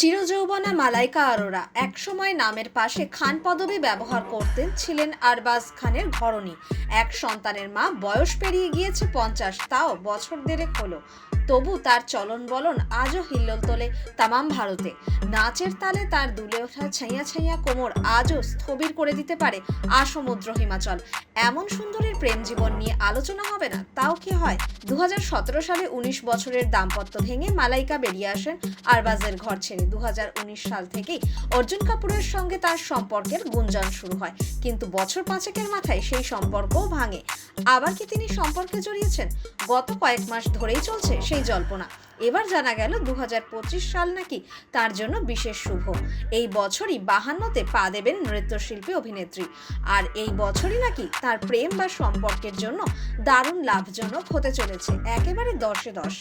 চিরযৌবনা মালাইকা আরোরা একসময় নামের পাশে খান পদবি ব্যবহার করতেন ছিলেন আরবাজ খানের ঘরণী। এক সন্তানের মা বয়স পেরিয়ে গিয়েছে পঞ্চাশ, তাও বছর দেড়েক হলো। তবু তার চলন বলন আজও হিল্লোল তোলে তামাম ভারতে। নাচের তালে তার দুলে ওঠা ছাইয়া ছাইয়া কোমর আজও স্থবির করে দিতে পারে আসমুদ্র হিমাচল। এমন সুন্দরীর প্রেম জীবন নিয়ে আলোচনা হবে না, তাও কি হয়? দু সালে উনিশ বছরের দাম্পত্য ভেঙে মালাইকা বেরিয়ে আসেন আরবাজের ঘর ছেড়ে। দু হাজার উনিশ সাল থেকেই অর্জুন কাপুরের সঙ্গে তার সম্পর্কের গুঞ্জন শুরু হয়। কিন্তু বছর পাঁচেকের মাথায় সেই সম্পর্কও ভাঙে। আবার কি তিনি সম্পর্কে জড়িয়েছেন? গত কয়েক মাস ধরেই চলছে সেই জল্পনা। এবার জানা গেল দু হাজার পঁচিশ সাল নাকি তার জন্য বিশেষ শুভ। এই বছরই বাহান্নতে পা দেবেন নৃত্যশিল্পী অভিনেত্রী। আর এই বছরই নাকি তার প্রেম বা সম্পর্কের জন্য দারুণ লাভজনক হতে চলেছে, একেবারে দশে দশ।